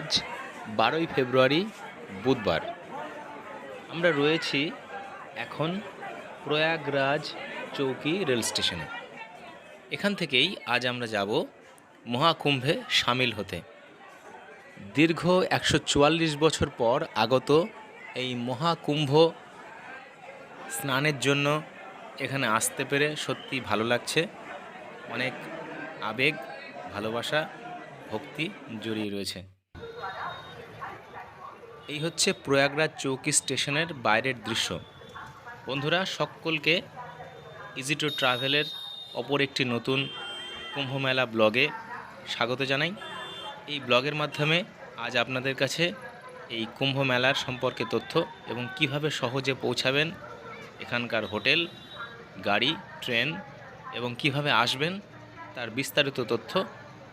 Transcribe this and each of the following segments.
আজ বারোই ফেব্রুয়ারি বুধবার। আমরা রয়েছি এখন প্রয়াগরাজ চৌকি রেল স্টেশনে। এখান থেকেই আজ আমরা যাব মহাকুম্ভে সামিল হতে। দীর্ঘ একশো চুয়াল্লিশ বছর পর আগত এই মহাকুম্ভ স্নানের জন্য এখানে আসতে পেরে সত্যি ভালো লাগছে। অনেক আবেগ, ভালোবাসা, ভক্তি জড়িয়ে রয়েছে। এই হচ্ছে প্রয়াগরাজ চৌকি স্টেশনের বাইরের দৃশ্য। বন্ধুরা, সকলকে ইজি টু ট্রাভেলের অপর একটি নতুন কুম্ভমেলা ব্লগে স্বাগত জানাই। এই ব্লগের মাধ্যমে আজ আপনাদের কাছে এই কুম্ভ মেলার সম্পর্কে তথ্য এবং কীভাবে সহজে পৌঁছাবেন এখানকার হোটেল, গাড়ি, ট্রেন এবং কীভাবে আসবেন তার বিস্তারিত তথ্য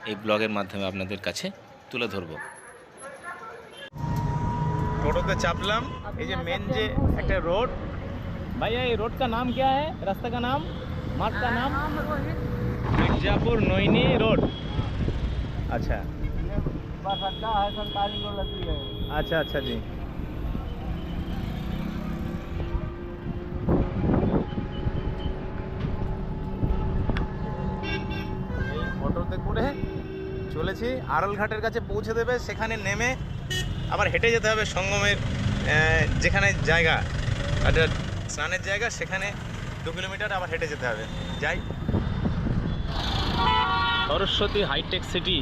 এই ব্লগের মাধ্যমে আপনাদের কাছে তুলে ধরব। টোটোতে চাপলাম এই যে মেন যে একটা রোড ভাইয়া এই रोड का नाम क्या है रास्ता का नाम मार्ग का नाम मिर्जापुर नोइनी रोड अच्छा बस अड्डा है सरकारी को लगी है अच्छा अच्छा जी এই অটোতে করে চলেছি আড়ল ঘাটের কাছে পৌঁছে দেবে সেখানে নেমে আবার হেঁটে যেতে হবে সঙ্গমের আহ, যেখানে জায়গা একটা স্নানের জায়গা সেখানে দু কিলোমিটার আবার হেঁটে যেতে হবে যাই सरस्वती हाईटेक सिटी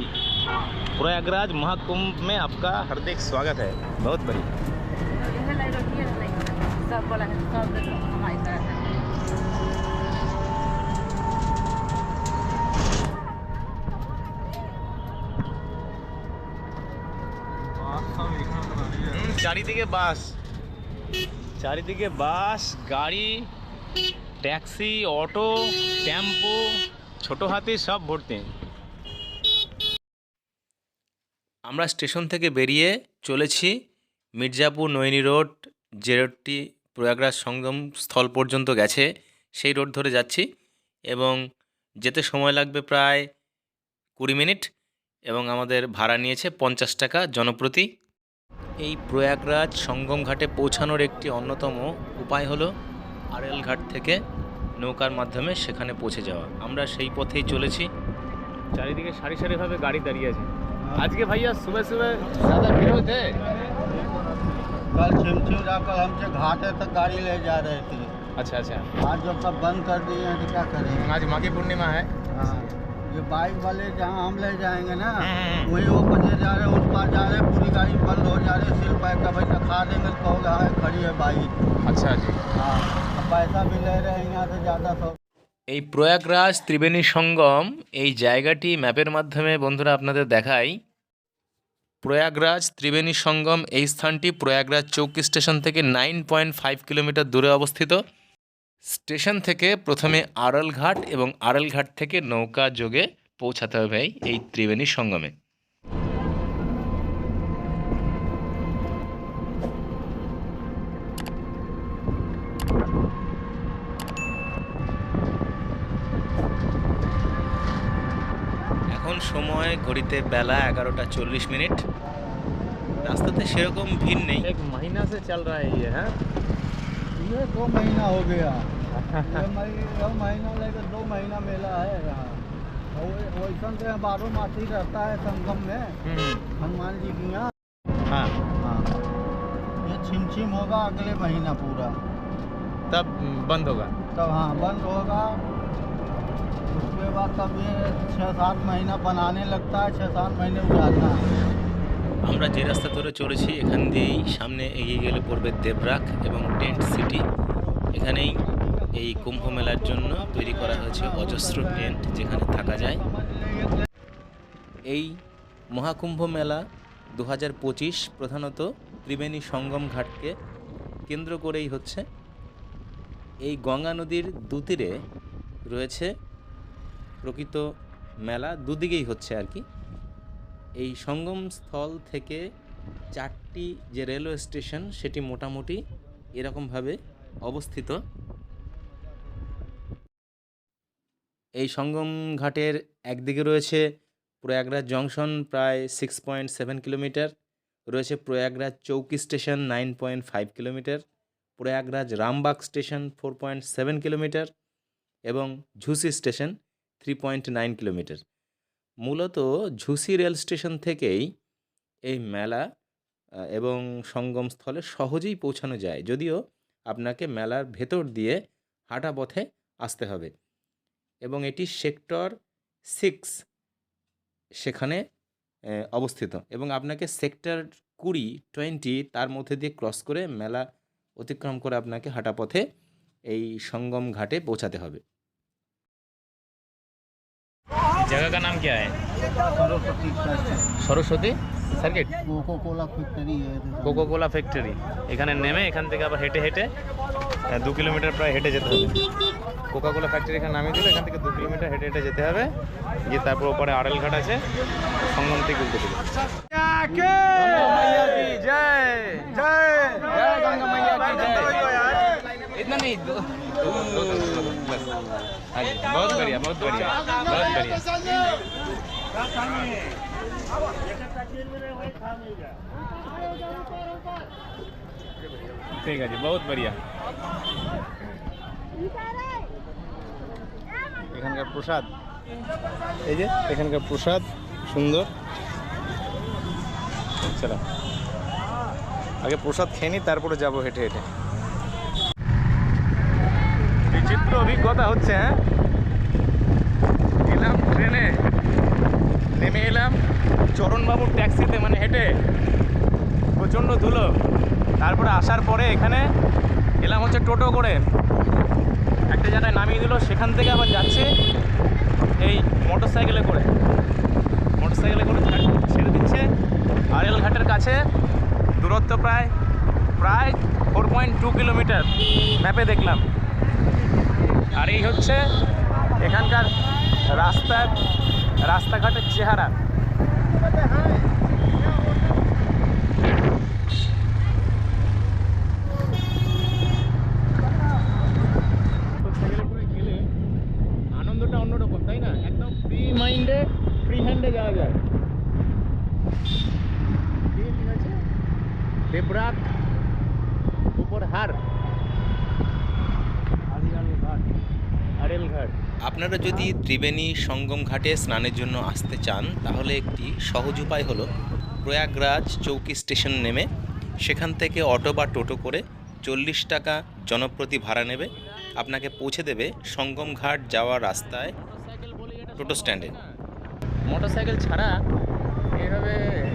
प्रयागराज महाकुंभ में आपका हार्दिक स्वागत है बहुत बढ़िया চারিদিকে বাস। চারিদিকে বাস, গাড়ি, ট্যাক্সি, অটো, টেম্পো, ছোট হাতি সব ভর্তি। আমরা স্টেশন থেকে বেরিয়ে চলেছি মির্জাপুর নৈনি রোড, যে রোডটি প্রয়াগরাজ সঙ্গম স্থল পর্যন্ত গেছে, সেই রোড ধরে যাচ্ছি এবং যেতে সময় লাগবে প্রায় কুড়ি মিনিট এবং আমাদের ভাড়া নিয়েছে পঞ্চাশ টাকা জনপ্রতি। এই প্রয়াগরাজ সঙ্গম ঘাটে পৌঁছানোর একটি অন্যতম উপায় হলো আড়েল ঘাট থেকে নৌকার মাধ্যমে সেখানে পৌঁছে যাওয়া আমরা সেই পথেই চলেছি চারিদিকে সারি সারিভাবে গাড়ি দাঁড়িয়ে আছে আজকে ভাইয়া সুবে সুবে ज़्यादा भीड़ होते कल छिमछिम कल हमसे घाटे तक गाड़ी ले जा रहे थे अच्छा अच्छा आज जब सब बंद कर दिए हैं तो क्या करेंगे आज माघी पूर्णिमा है हाँ ये बाइक वाले जहाँ हम ले जाएंगे ना हम्म। वहीं वो बचे जा रहे हैं उस पार जा रहे हैं पूरी गाड़ी बंद हो जा रही है सिल पैक का भाई खा देंगे तो कहोगे हाँ खड़ी है बाइक अच्छा जी हाँ अब पैसा भी ले रहे हैं यहाँ से ज़्यादा तो এই প্রয়াগরাজ ত্রিবেণী সঙ্গম এই জায়গাটি ম্যাপের মাধ্যমে বন্ধুরা আপনাদের দেখাই প্রয়াগরাজ ত্রিবেণী সঙ্গম এই স্থানটি প্রয়াগরাজ চৌকি স্টেশন থেকে নাইন পয়েন্ট ফাইভ কিলোমিটার দূরে অবস্থিত স্টেশন থেকে প্রথমে আড়ল ঘাট এবং আড়ল ঘাট থেকে নৌকা যোগে পৌঁছাতে হবে এই- ত্রিবেণী সঙ্গমে। এখন সময় ঘড়িতে বেলা এগারোটা চল্লিশ মিনিট। রাস্তাতে সেরকম ভিড় নেই। এক মহিনা সে চল রা হ্যাঁ? ये दो महीना हो गया। ये महीना लेकर दो महीना मेला है यहाँ। वैसा तो बारह मासी रहता है संगम में हनुमान जी की यहाँ। हाँ। हाँ। ये छिमछिम होगा अगले महीना पूरा। तब बंद होगा? तब हाँ बंद होगा। उसके बाद तब ये छः सात महीना बनाने लगता है छः सात महीने उजाड़ना। है আমরা যে রাস্তা ধরে চলেছি এখান দিয়েই সামনে এগিয়ে গেলে পড়বে দেবরাক এবং টেন্ট সিটি। এখানেই এই কুম্ভ মেলার জন্য তৈরি করা হয়েছে অজস্র টেন্ট যেখানে থাকা যায়। এই মহাকুম্ভ মেলা দু হাজার পঁচিশ প্রধানত ত্রিবেণী সঙ্গম ঘাটকে কেন্দ্র করেই হচ্ছে। এই গঙ্গা নদীর দুতীরে রয়েছে প্রকৃত মেলা, দুদিকেই হচ্ছে আর কি। এই সঙ্গম স্থল থেকে চারটি যে রেলওয়ে স্টেশন সেটি মোটামুটি এরকমভাবে অবস্থিত। এই সঙ্গম ঘাটের একদিকে রয়েছে প্রয়াগরাজ জংশন প্রায় সিক্স পয়েন্ট সেভেন কিলোমিটার, রয়েছে Prayagraj Chheoki station nine point five kilometre, Prayagraj Rambagh station four point seven kilometre এবং Jhusi station three point nine kilometre. মূলত ঝুসি রেল স্টেশন থেকেই এই মেলা এবং সঙ্গম স্থলে সহজেই পৌঁছানো যায়। যদিও আপনাকে মেলার ভেতর দিয়ে হাঁটা পথে আসতে হবে। এবং এটি সেক্টর সিক্স সেখানে অবস্থিত। এবং আপনাকে সেক্টর কুড়ি, টোয়েন্টি তার মধ্যে দিয়ে ক্রস করে মেলা অতিক্রম করে আপনাকে হাঁটা পথে এই সঙ্গম ঘাটে পৌঁছাতে হবে। जगह का नाम क्या है Saraswati Saraswati circuit Coca Cola factory है কোকো কোলা ফ্যাক্টরি এখানে নেমে এখান থেকে আবার হেঁটে হেঁটে আহ, দু কিলোমিটার প্রায় হেঁটে যেতে হবে কোকা কোলা ফ্যাক্টরি এখানে নামিয়ে দিল এখান থেকে দু কিলোমিটার হেঁটে হেঁটে যেতে হবে গিয়ে তারপর ওপরে আড়েল ঘাট আছে সঙ্গম থেকে উল্টে দিবে इतना नहीं दो दो दो दो दो बस हाँ जी बहुत बढ़िया बहुत बढ़िया बहुत बढ़िया ঠিক আছে বহুত बढ़िया এখানকার প্রসাদ এই যে এখানকার প্রসাদ সুন্দর চলো আগে প্রসাদ খেয়ে নি তারপরে যাবো হেঁটে হেঁটে বিচিত্র অভিজ্ঞতা হচ্ছে হ্যাঁ? এলাম ট্রেনে, নেমে এলাম চরণবাবুর ট্যাক্সিতে মানে হেঁটে। প্রচণ্ড ধুলো। তারপরে আসার পরে এখানে এলাম হচ্ছে টোটো করে। একটা জায়গায় নামিয়ে দিল, সেখান থেকে আবার যাচ্ছে এই মোটর সাইকেলে করে। মোটর সাইকেলে করে ছেড়ে দিচ্ছে। আড়েল ঘাটের কাছে, দূরত্ব প্রায় প্রায় ফোর পয়েন্ট টু কিলোমিটার ম্যাপে দেখলাম। আর এই হচ্ছে এখানকার রাস্তার রাস্তাঘাটের চেহারা আনন্দটা অন্যরকম তাই না একদম ফ্রি মাইন্ডে ফ্রি হ্যান্ডে যাওয়া যায় ঠিক আছে দেবরাত উপর হার আড়েল ঘাট আপনারা যদি ত্রিবেণী সঙ্গম ঘাটে স্নানের জন্য আসতে চান, তাহলে একটি সহজ উপায় হলো প্রয়াগরাজ চৌকি স্টেশন নেমে সেখান থেকে অটো বা টোটো করে চল্লিশ টাকা জনপ্রতি ভাড়া নেবে। আপনাকে পৌঁছে দেবে সঙ্গম ঘাট যাওয়ার রাস্তায় টোটো স্ট্যান্ডে। মোটর সাইকেল ছাড়া এইভাবে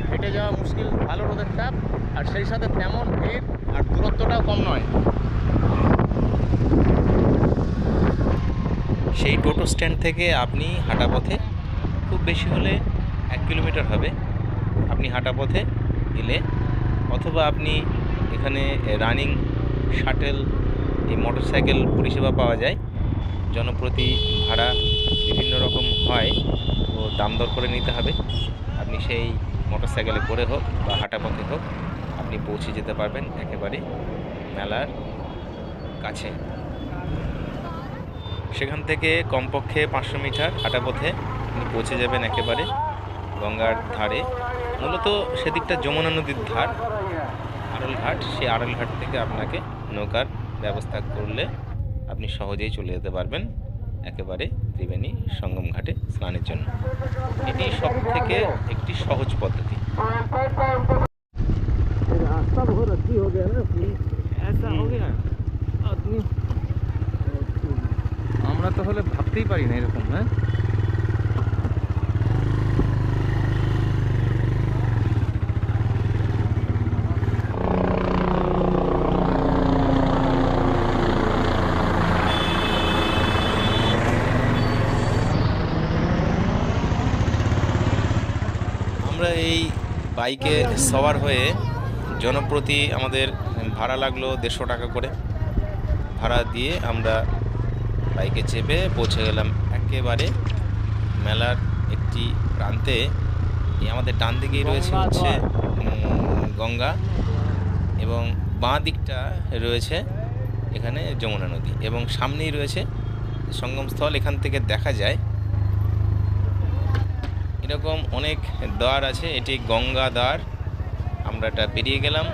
হেঁটে যাওয়া মুশকিল, ভালো রোদের তাপ, আর সেই সাথে তেমন ভিড় আর দূরত্বটাও কম নয়। সেই টোটো স্ট্যান্ড থেকে আপনি হাঁটা পথে, খুব বেশি হলে এক কিলোমিটার হবে। আপনি হাঁটা পথে গেলে অথবা আপনি এখানে রানিং শাটেল, এই মোটর সাইকেল পরিষেবা পাওয়া যায়। জনপ্রতি ভাড়া বিভিন্ন রকম হয়, তো দাম দর করে নিতে হবে। আপনি সেই মোটর সাইকেলে করে হোক বা হাঁটা পথে হোক, আপনি পৌঁছে যেতে পারবেন একেবারে মেলার কাছে। সেখান থেকে কমপক্ষে পাঁচশো মিটার হাঁটা পথে আপনি পৌঁছে যাবেন একেবারে গঙ্গার ধারে মূলত সেদিকটা যমুনা নদীর ধার আড়ল ঘাট সেই আড়ল ঘাট থেকে আপনাকে নৌকার ব্যবস্থা করলে আপনি সহজেই চলে যেতে পারবেন একেবারে ত্রিবেণী সঙ্গম ঘাটে স্নানের জন্য এটি সব থেকে একটি সহজ পদ্ধতি रास्ता बहुत अच्छी हो गया ना ऐसा हो गया आदमी আমরা তো হলে ভাবতেই পারি না এরকম হ্যাঁ? আমরা এই বাইকে সওয়ার হয়ে জনপ্রতি আমাদের ভাড়া লাগল দেড়শো টাকা করে। ভাড়া দিয়ে আমরা বাইকে চেপে পৌঁছে গেলাম। একেবারে মেলার একটি প্রান্তে। আমাদের ডান দিকেই রয়েছে হচ্ছে গঙ্গা এবং বাঁ দিকটা রয়েছে এখানে যমুনা নদী এবং সামনেই রয়েছে সঙ্গমস্থল। এখান থেকে দেখা যায় এরকম অনেক দ্বার আছে এটি গঙ্গা দ্বার। আমরা এটা পেরিয়ে গেলাম।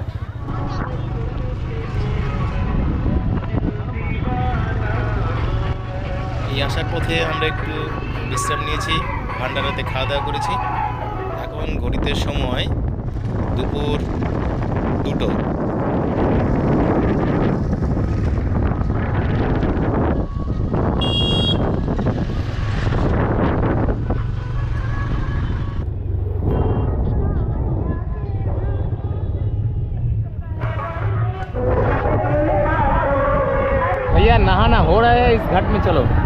এই আসার পথে আমরা একটু বিশ্রাম নিয়েছি ভান্ডারাতে খাওয়া দাওয়া করেছি এখন ঘড়িতে সময় দুপুর দুটো भैया नहाना हो रहा है इस घाट में चलो हम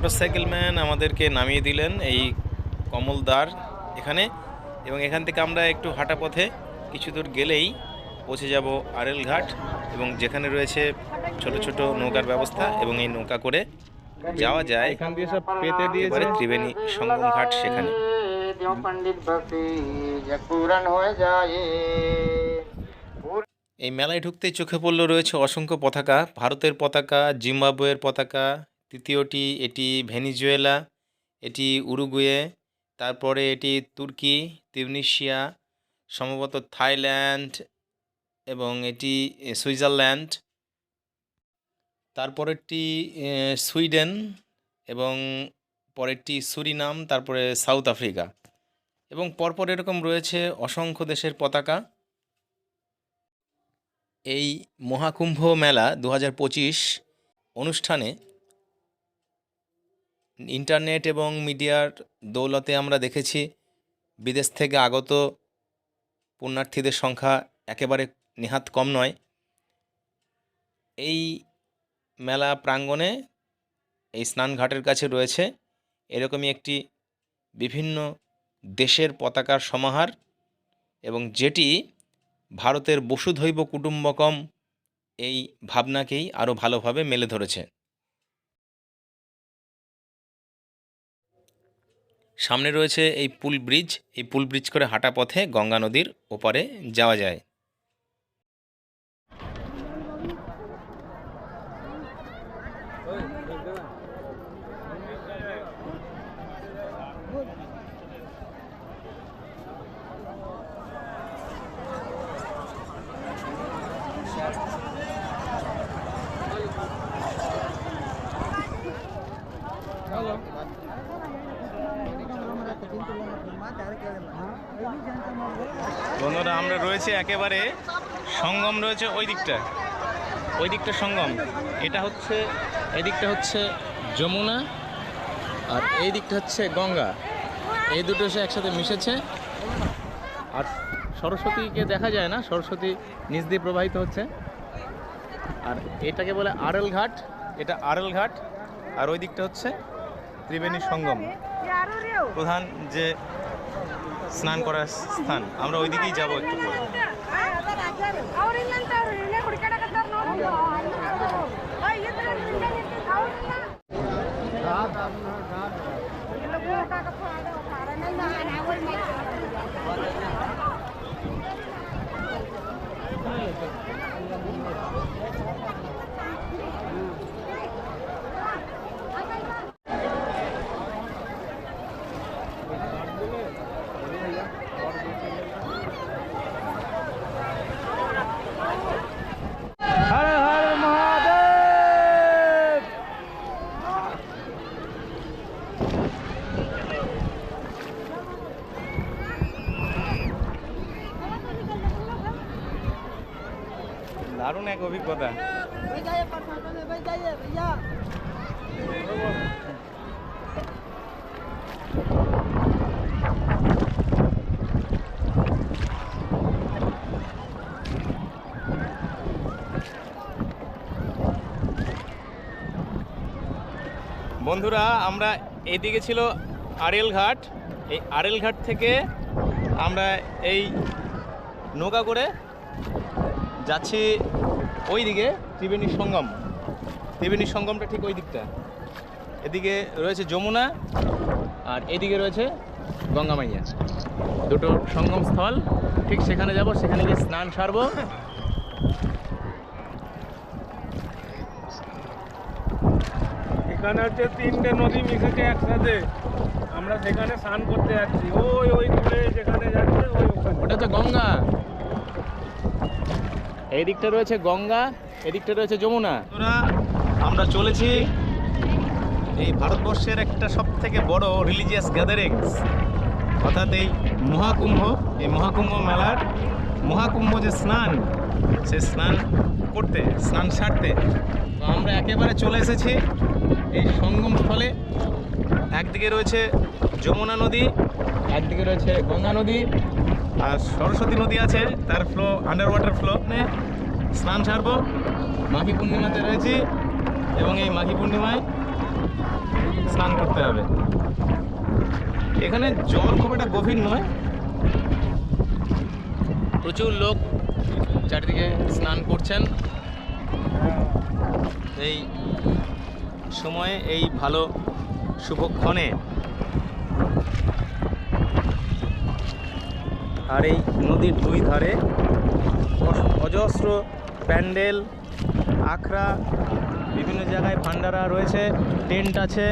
মোটরসাইকেল ম্যান আমাদেরকে নামিয়ে দিলেন এই কমলদার এখানে। এবং এখান থেকে আমরা একটু হাঁটা পথে কিছু দূর গেলেই পৌঁছে যাব আরেল ঘাট এবং যেখানে রয়েছে ছোট ছোট নৌকার ব্যবস্থা এবং এই নৌকা করে যাওয়া যায় এখান দিয়ে সব পেতে দিয়েছে। ত্রিবেণী সঙ্গম ঘাট সেখানে। এই মেলায় ঢুকতে চোখে পড়ল রয়েছে অসংখ্য পতাকা ভারতের পতাকা জিম্বাবুয়ের পতাকা তৃতীয়টি এটি ভেনিজুয়েলা, এটি উরুগুয়ে, তারপরে এটি তুর্কি তিউনিশিয়া সম্ভবত থাইল্যান্ড এবং এটি সুইজারল্যান্ড। তারপরেরটি সুইডেন এবং পরেরটি সুরিনাম, তারপরে সাউথ আফ্রিকা। এবং পরপর এরকম রয়েছে অসংখ্য দেশের পতাকা। এই মহাকুম্ভ মেলা দু অনুষ্ঠানে ইন্টারনেট এবং মিডিয়ার দৌলতে আমরা দেখেছি বিদেশ থেকে আগত পুণ্যার্থীদের সংখ্যা একেবারে নেহাত কম নয়। এই মেলা প্রাঙ্গণে এই স্নানঘাটের কাছে রয়েছে এরকমই একটি বিভিন্ন দেশের পতাকার সমাহার এবং যেটি ভারতের বসুধৈব কুটুম্বকম এই ভাবনাকেই আরও ভালোভাবে মেলে ধরেছে। সামনে রয়েছে এই পুল ব্রিজ। এই পুল ব্রিজ করে হাঁটা পথে গঙ্গা নদীর ওপারে যাওয়া যায় বন্ধুরা আমরা রয়েছে একেবারে সঙ্গম রয়েছে ওই দিকটা। ওই দিকটা সঙ্গম। এটা হচ্ছে, এই দিকটা হচ্ছে যমুনা আর এই দিকটা হচ্ছে গঙ্গা। এই দুটো সে একসাথে মিশেছে। আর সরস্বতীকে দেখা যায় না, সরস্বতী নিচ দিয়ে প্রবাহিত হচ্ছে। আর এটাকে বলে আড়েল ঘাট। এটা আড়েল ঘাট। আর ওই দিকটা হচ্ছে ত্রিবেণী সঙ্গম। প্রধান যে স্নান করার স্থান। আমরা ওইদিকেই যাব একটু দারুণ এক অভিজ্ঞতা। বন্ধুরা, আমরা এদিকে ছিল আড়েল ঘাট। এই আড়েল ঘাট থেকে আমরা এই নৌকা করে যাচ্ছি ওই দিকে ত্রিবেণী সঙ্গম। ত্রিবেণী সঙ্গমটা ঠিক ওই দিকটা এদিকে রয়েছে যমুনা আর এদিকে রয়েছে গঙ্গা মাইয়া। দুটো সঙ্গম স্থল ঠিক সেখানে যাব সেখানে গিয়ে স্নান সারবো। এখানে হচ্ছে তিনটে নদী মিশেছে একসাথে। আমরা সেখানে স্নান করতে যাচ্ছি। ওই ওই দূরে যেখানে যাচ্ছে ওই ওখানে। ওটা তো গঙ্গা। এই দিকটা রয়েছে গঙ্গা, এদিকটা রয়েছে যমুনা। আমরা চলেছি এই ভারতবর্ষের একটা সব থেকে বড় রিলিজিয়াস গ্যাদারিংস অর্থাৎ এই মহাকুম্ভ এই মহাকুম্ভ মেলার মহাকুম্ভ যে স্নান সে স্নান করতে, স্নান সারতে। তো আমরা একেবারে চলে এসেছি এই সঙ্গম স্থলে একদিকে রয়েছে যমুনা নদী, একদিকে রয়েছে গঙ্গা নদী। আর সরস্বতী নদী আছে, তার ফ্লো আন্ডার ওয়াটার ফ্লো স্নান ছাড়বো মাঘী পূর্ণিমাতে রয়েছি এবং এই মাঘী পূর্ণিমায় স্নান করতে হবে। এখানে জল খুব একটা গভীর নয়। প্রচুর লোক চারিদিকে স্নান করছেন। এই সময়ে এই ভালো শুভক্ষণে আর এই নদীর দুই ধারে অজস্র প্যান্ডেল, আখড়া, বিভিন্ন জায়গায় ভান্ডারা রয়েছে, টেন্ট আছে,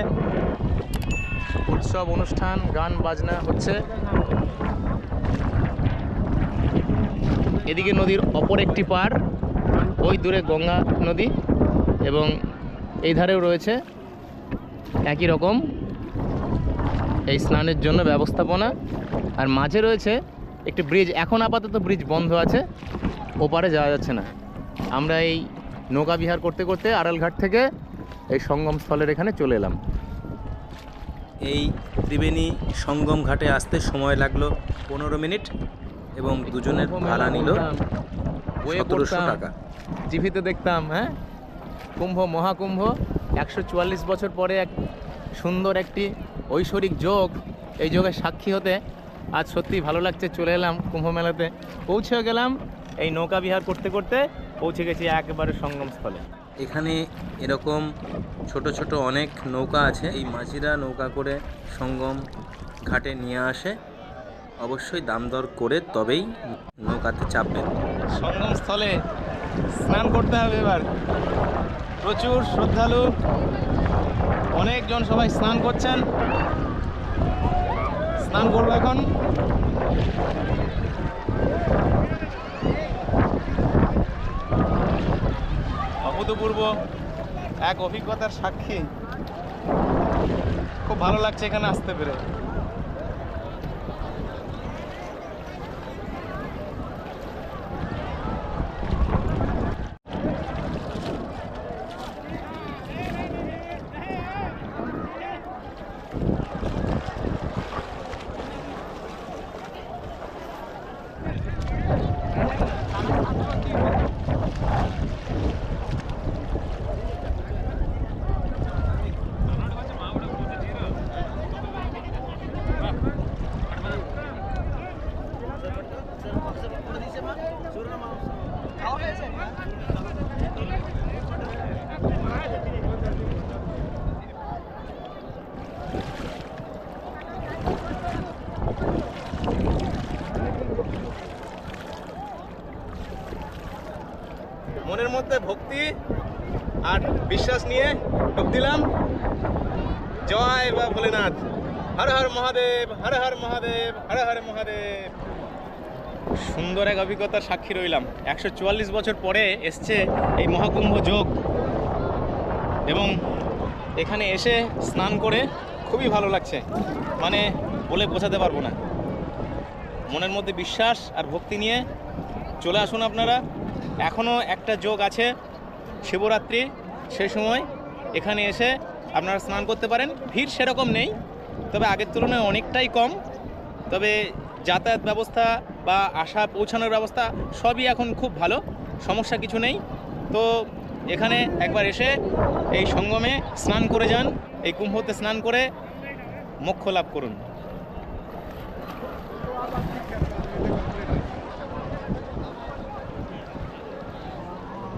উৎসব, অনুষ্ঠান, গান, বাজনা হচ্ছে। এদিকে নদীর অপর একটি পার ওই দূরে গঙ্গা নদী এবং এই ধারেও রয়েছে একই রকম এই স্নানের জন্য ব্যবস্থাপনা। আর মাঝে রয়েছে একটি ব্রিজ এখন আপাতত ব্রিজ বন্ধ আছে ওপারে যাওয়া যাচ্ছে না। আমরা এই নৌকা বিহার করতে করতে আড়ালঘাট থেকে এই সঙ্গম স্থলের এখানে চলে এলাম। এই ত্রিবেণী সঙ্গম ঘাটে আসতে সময় লাগল পনেরো মিনিট এবং দুজনের ভাড়া নিল সতেরোশো টাকা। টিভিতে দেখতাম হ্যাঁ? কুম্ভ মহাকুম্ভ একশো চুয়াল্লিশ বছর পরে এক সুন্দর একটি ঐশ্বরিক যোগ এই যোগের সাক্ষী হতে আজ সত্যিই ভালো লাগছে চলে এলাম কুম্ভ মেলাতে পৌঁছে গেলাম এই নৌকা বিহার করতে করতে পৌঁছে গেছি একেবারে সঙ্গম স্থলে। এখানে এরকম ছোট ছোট অনেক নৌকা আছে এই মাঝিরা নৌকা করে সঙ্গম ঘাটে নিয়ে আসে। অবশ্যই দাম দর করে তবেই নৌকাতে চাপবেন সঙ্গম স্থলে স্নান করতে হবে এবার। প্রচুর শ্রদ্ধালু অনেকজন সবাই স্নান করছেন। স্নান করব এখন। অভূতপূর্ব এক অভিজ্ঞতার সাক্ষী। খুব ভালো লাগছে এখানে আসতে পেরে। দিলাম। জয় বা ভোলেনাথ। হর হর মহাদেব, হর হর মহাদেব, হর হর মহাদেব। সুন্দর এক অভিজ্ঞতার সাক্ষী রইলাম। একশো চুয়াল্লিশ বছর পরে এসছে এই মহাকুম্ভ যোগ। এবং এখানে এসে স্নান করে খুবই ভালো লাগছে। মানে বলে বোঝাতে পারব না। মনের মধ্যে বিশ্বাস আর ভক্তি নিয়ে চলে আসুন আপনারা। এখনও একটা যোগ আছে, শিবরাত্রি সেই সময় এখানে এসে আপনারা স্নান করতে পারেন। ভিড় সেরকম নেই, তবে আগের তুলনায় অনেকটাই কম। তবে যাতায়াত ব্যবস্থা বা আসা পৌঁছানোর ব্যবস্থা সবই এখন খুব ভালো, সমস্যা কিছু নেই। তো এখানে একবার এসে এই সঙ্গমে স্নান করে যান, এই কুম্ভতে স্নান করে মোক্ষ লাভ করুন।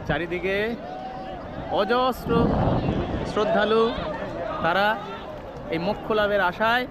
চারিদিকে অজস্র শ্রদ্ধালু তারা এই মোক্ষ লাভের আশায়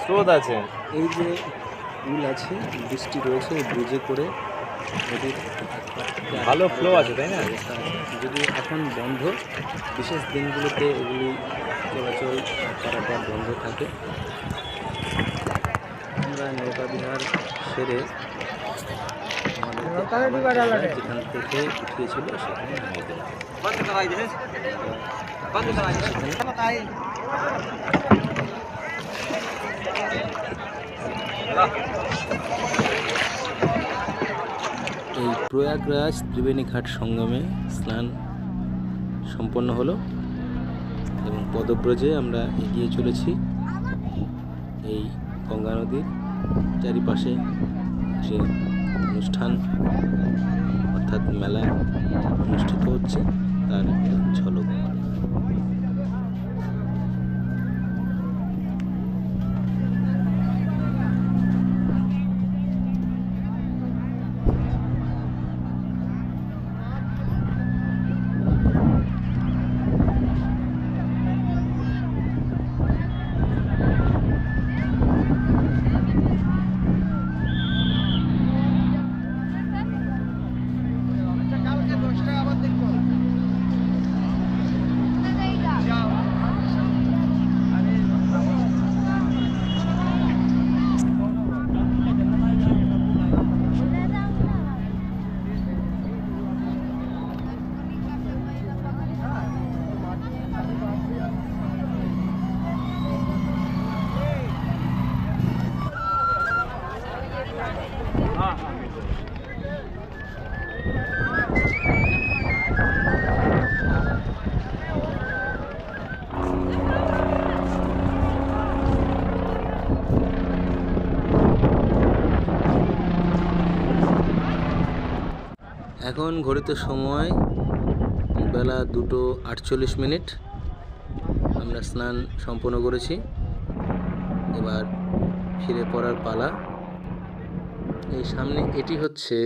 স্রোত আছে। এই যে পুল আছে বৃষ্টি রয়েছে ব্রিজে করে নদীর আরেক ভালো flow আছে, তাই না? যদি এখন বন্ধ বিশেষ দিনগুলোতে এগুলি চলাচল পারাপার বন্ধ থাকে। আমরা নৌকা বিহার সেরে যেখান থেকে উঠিয়েছিল সেখানে এই প্রয়াগরাজ ত্রিবেণী ঘাট সঙ্গমে স্নান সম্পন্ন হলো এবং পদব্রজে আমরা এগিয়ে চলেছি। এই গঙ্গা নদীর চারিপাশে যে অনুষ্ঠান, অর্থাৎ মেলা অনুষ্ঠিত হচ্ছে, তার ঝলক। এখন ঘড়িতে সময় বেলা দুটো আটচল্লিশ মিনিট। আমরা স্নান সম্পন্ন করেছি। এবার ফিরে পড়ার পালা। এই সামনে এটি হচ্ছে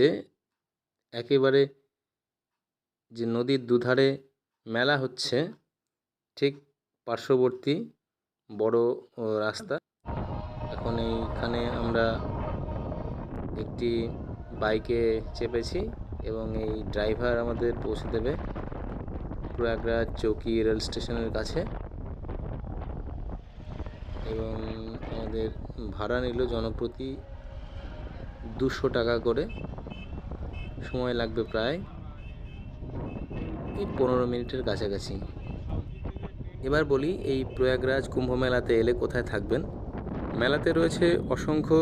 একেবারে যে নদীর দুধারে মেলা হচ্ছে, ঠিক পার্শ্ববর্তী বড় রাস্তা। এখন এইখানে আমরা একটি বাইকে চেপেছি। এবং এই ড্রাইভার আমাদের পৌঁছে দেবে প্রয়াগরাজ চৌকি রেল স্টেশনের কাছে। এবং আমাদের ভাড়া নিল জনপ্রতি দুশো টাকা করে। সময় লাগবে প্রায় এই পনেরো মিনিটের কাছাকাছি। এবার বলি এই প্রয়াগরাজ কুম্ভ মেলাতে এলে কোথায় থাকবেন? মেলাতে রয়েছে অসংখ্য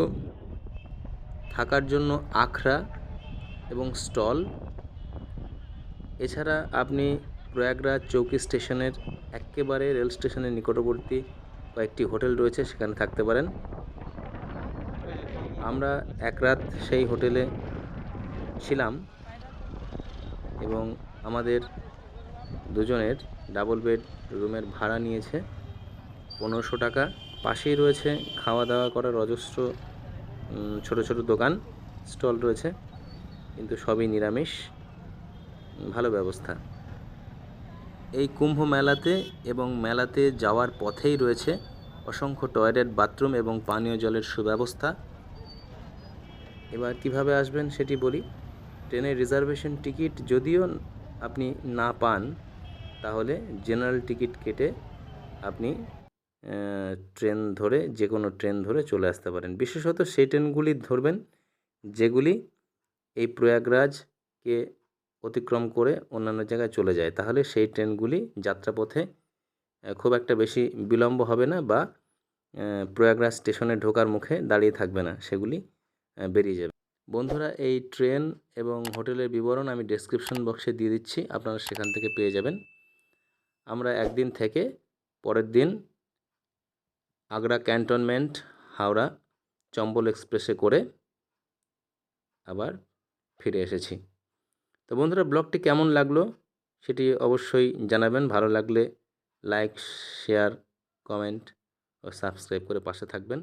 থাকার জন্য আখড়া এবং স্টল। এছাড়া আপনি প্রয়াগরাজ চৌকি স্টেশনের একেবারে রেল স্টেশনের নিকটবর্তী কয়েকটি হোটেল রয়েছে, সেখানে থাকতে পারেন। আমরা এক রাত সেই হোটেলে ছিলাম এবং আমাদের দুজনের ডাবল বেড রুমের ভাড়া নিয়েছে পনেরোশো টাকা। পাশেই রয়েছে খাওয়া দাওয়া করার অজস্র ছোট ছোট দোকান, স্টল রয়েছে। কিন্তু সবই নিরামিষ। ভালো ব্যবস্থা। এই কুম্ভ মেলাতে এবং মেলাতে যাওয়ার পথেই রয়েছে অসংখ্য টয়লেট, বাথরুম এবং পানীয় জলের সুব্যবস্থা। এবার কীভাবে আসবেন সেটি বলি। ট্রেনের রিজার্ভেশন টিকিট যদিও আপনি না পান, তাহলে জেনারেল টিকিট কেটে আপনি ট্রেন ধরে যে কোনো ট্রেন ধরে চলে আসতে পারেন। বিশেষত সেই ট্রেনগুলি ধরবেন, যেগুলি এই প্রয়াগরাজকে অতিক্রম করে অন্যান্য জায়গায় চলে যায়। তাহলে সেই ট্রেনগুলি যাত্রাপথে খুব একটা বেশি বিলম্ব হবে না বা প্রয়াগরাজ স্টেশনে ঢোকার মুখে দাঁড়িয়ে থাকবে না, সেগুলি বেরিয়ে যাবে। বন্ধুরা, এই ট্রেন এবং হোটেলের বিবরণ আমি ডেসক্রিপশন বক্সে দিয়ে দিচ্ছি, আপনারা সেখান থেকে পেয়ে যাবেন। আমরা একদিন থেকে পরের দিন আগ্রা ক্যান্টনমেন্ট, হাওড়া, চম্বল এক্সপ্রেসে করে আবার ফিরে এসেছি। তো বন্ধুরা, ব্লগটি কেমন লাগল সেটি অবশ্যই জানাবেন। ভালো লাগলে লাইক, শেয়ার, কমেন্ট ও সাবস্ক্রাইব করে পাশে থাকবেন।